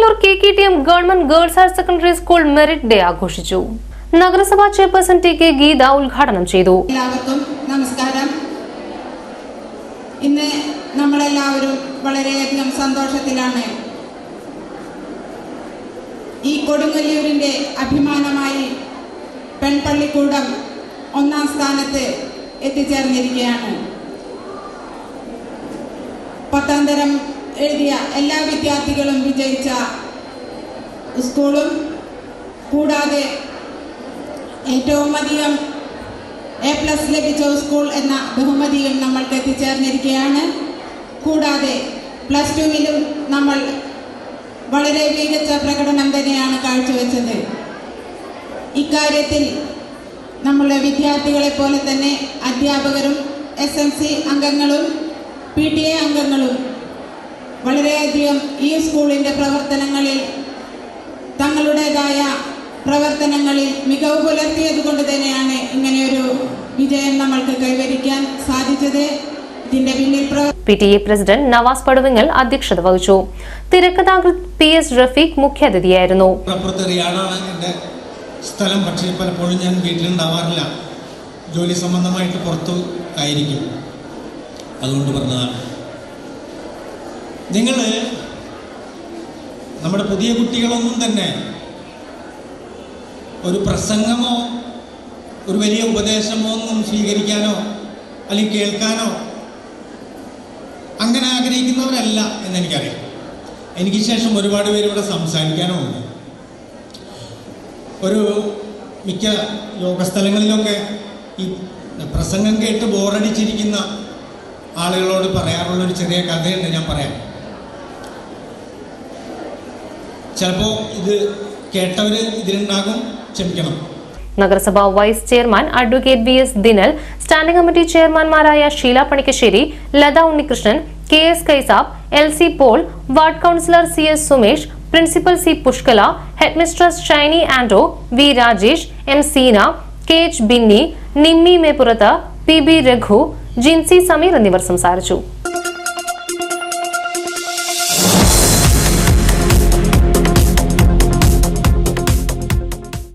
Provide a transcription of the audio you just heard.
Kodungallur K K T M government girls higher secondary school merit day ആഘോഷിച്ചു. നഗരസഭാ chairperson T K Geetha ഉദ്ഘാടനം ചെയ്തു. എല്ലാവർക്കും നമസ്കാരം. ഇന്ന് നമ്മളെല്ലാവരും വളരെയധികം സന്തോഷത്തിലാണ് ഈ കൊടുങ്ങല്ലൂരിന്റെ അഭിമാനമായി പെൺപള്ളിക്കൂടം ഒന്നാം സ്ഥാനത്ത് എത്തിച്ചേർന്നിരിക്കുകയാണ്. പത്താം എഴുതിയ എല്ലാ വിദ്യാർത്ഥികളും വിജയിച്ച സ്കൂളും കൂടാതെ ഏറ്റവും അധികം എ പ്ലസ് ലഭിച്ച സ്കൂൾ എന്ന ബഹുമതിയും നമ്മൾക്ക് എത്തിച്ചേർന്നിരിക്കുകയാണ്. കൂടാതെ പ്ലസ് ടുവിലും നമ്മൾ വളരെ മികച്ച പ്രകടനം തന്നെയാണ് കാഴ്ചവെച്ചത്. ഇക്കാര്യത്തിൽ നമ്മളെ വിദ്യാർത്ഥികളെ പോലെ തന്നെ അധ്യാപകരും എസ് എം സി അംഗങ്ങളും പി ടി എ അംഗങ്ങളും വളരെയധികം ഈ സ്കൂളിന്റെ പ്രവർത്തനങ്ങളിൽ തങ്ങളുടേതായ പ്രവർത്തനങ്ങളിൽ മികവ് പുലർത്തിയത് കൊണ്ട് തന്നെയാണ് ഇങ്ങനെയൊരു വിജയം നമ്മൾക്ക് കൈവരിക്കാൻ സാധിച്ചത്. ഇതിന്റെ പിന്നിൽ പ്രവർ P T A president Navas Paduvingal അധ്യക്ഷത വഹിച്ചു. തിരക്കഥാകൃത് പി എസ് റഫീഖ് മുഖ്യാതിഥിയായിരുന്നു സ്ഥലം പക്ഷേ പലപ്പോഴും ഞാൻ വീട്ടിലുണ്ടാവാറില്ല. ജോലി സംബന്ധമായിട്ട് പുറത്തു ആയിരിക്കും. അതുകൊണ്ട് പറഞ്ഞതാണ്. നിങ്ങൾ നമ്മുടെ പുതിയ കുട്ടികളൊന്നും തന്നെ ഒരു പ്രസംഗമോ ഒരു വലിയ ഉപദേശമോ ഒന്നും സ്വീകരിക്കാനോ അല്ലെങ്കിൽ കേൾക്കാനോ അങ്ങനെ ആഗ്രഹിക്കുന്നവരല്ല എന്നെനിക്കറിയാം. എനിക്ക് ശേഷം ഒരുപാട് പേര് ഇവിടെ സംസാരിക്കാനുമുണ്ട് ഒരു മിക്ക യോഗസ്ഥലങ്ങളിലൊക്കെ ഈ പ്രസംഗം കേട്ട് ബോറടിച്ചിരിക്കുന്ന ആളുകളോട് പറയാറുള്ള ഒരു ചെറിയ കഥയുണ്ട് ഞാൻ പറയാം. ചിലപ്പോൾ ഇത് കേട്ടവർ ഇതിലുണ്ടാകും ക്ഷമിക്കണം. നഗരസഭാ vice chairman advocate V S Dinal standing committee ചെയർമാൻമാരായ Sheela Panikkassery Latha Unnikrishnan K S Kaisab L C Paul ward councillor C S Sumesh principal C Pushkala headmistress Shiny Ando V Rajesh M Seena K H Binny Nimmi Meppurath P B Raghu Jincy Sameer എന്നിവർ സംസാരിച്ചു.